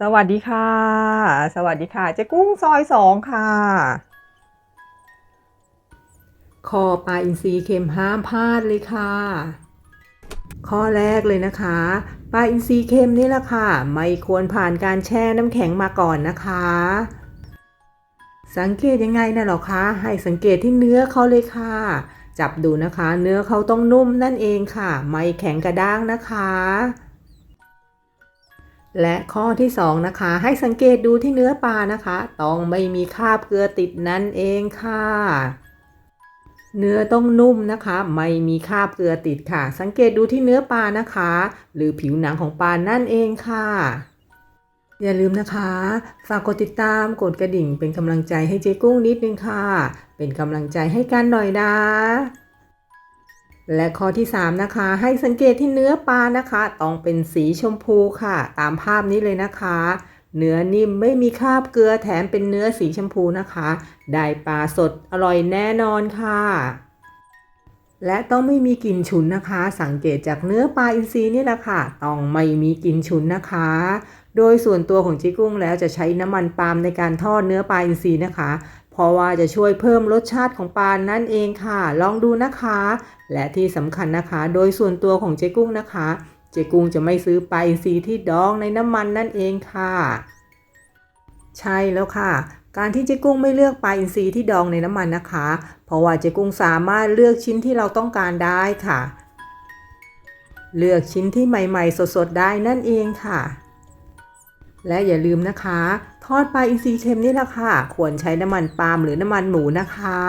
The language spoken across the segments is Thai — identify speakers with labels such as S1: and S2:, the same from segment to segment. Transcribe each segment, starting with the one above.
S1: สวัสดีค่ะ สวัสดีค่ะเจ๊กุ้งซอยสองค่ะ คอปลาอินทรีเค็มห้ามพลาดเลยค่ะ ข้อแรกเลยนะคะปลาอินทรีเค็มนี่แหละค่ะ ไม่ควรผ่านการแช่น้ำแข็งมาก่อนนะคะ สังเกตยังไงนะหรอคะให้สังเกตที่เนื้อเขาเลยค่ะ จับดูนะคะ เนื้อเขาต้องนุ่มนั่นเองค่ะ ไม่แข็งกระด้างนะคะ และข้อที่2นะคะ ให้สังเกตดูที่เนื้อปลานะคะ ต้องไม่มีคราบเกลือติดนั่นเองค่ะ เนื้อต้องนุ่มนะคะ ไม่มีคราบเกลือติดค่ะ สังเกตดูที่เนื้อปลานะคะ หรือผิวหนังของปลานั่นเองค่ะ อย่าลืมนะคะ ฝากกดติดตามกดกระดิ่งเป็นกำลังใจให้เจ๊กุ้งนิดนึงค่ะ เป็นกำลังใจให้กันหน่อยนะ และข้อที่ 3 นะคะ ให้สังเกตที่เนื้อปลานะคะ ต้องเป็นสีชมพูค่ะ ตามภาพนี้เลยนะคะ เนื้อนิ่มไม่มีคราบเกลือแถมเป็นเนื้อสีชมพูนะคะ ได้ปลาสดอร่อยแน่นอนค่ะ และต้องไม่มีกลิ่นฉุนนะคะ สังเกตจากเนื้อปลาอินทรีนี่แหละค่ะ ต้องไม่มีกลิ่นฉุนนะคะ โดยส่วนตัวของจิกุ้งแล้วจะใช้น้ำมันปาล์มในการทอดเนื้อปลาอินทรีนะคะ เพราะว่าจะช่วยเพิ่มรสชาติของปลานั่นเองค่ะ ลองดูนะคะ และที่สำคัญนะคะ โดยส่วนตัวของเจ๊กุ้งนะคะ เจ๊กุ้งจะไม่ซื้อปลาอินทรีที่ดองในน้ำมันนั่นเองค่ะ ใช่แล้วค่ะ การที่เจ๊กุ้งไม่เลือกปลาอินทรีที่ดองในน้ำมันนะคะ เพราะว่าเจ๊กุ้งสามารถเลือกชิ้นที่เราต้องการได้ค่ะ เลือกชิ้นที่ใหม่ ๆ สดๆได้นั่นเองค่ะ และอย่าลืมนะคะ ทอดปลาอินทรีเค็มนี่แหละค่ะ ควรใช้น้ำมันปาล์มหรือน้ำมันหมูนะคะ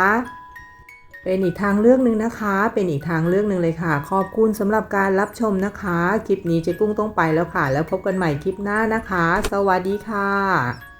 S1: เป็นอีกทางเลือกหนึ่งนะคะ เป็นอีกทางเลือกหนึ่งเลยค่ะ ขอบคุณสำหรับการรับชมนะคะ คลิปนี้เจ๊กุ้งต้องไปแล้วค่ะ แล้วพบกันใหม่คลิปหน้านะคะ สวัสดีค่ะ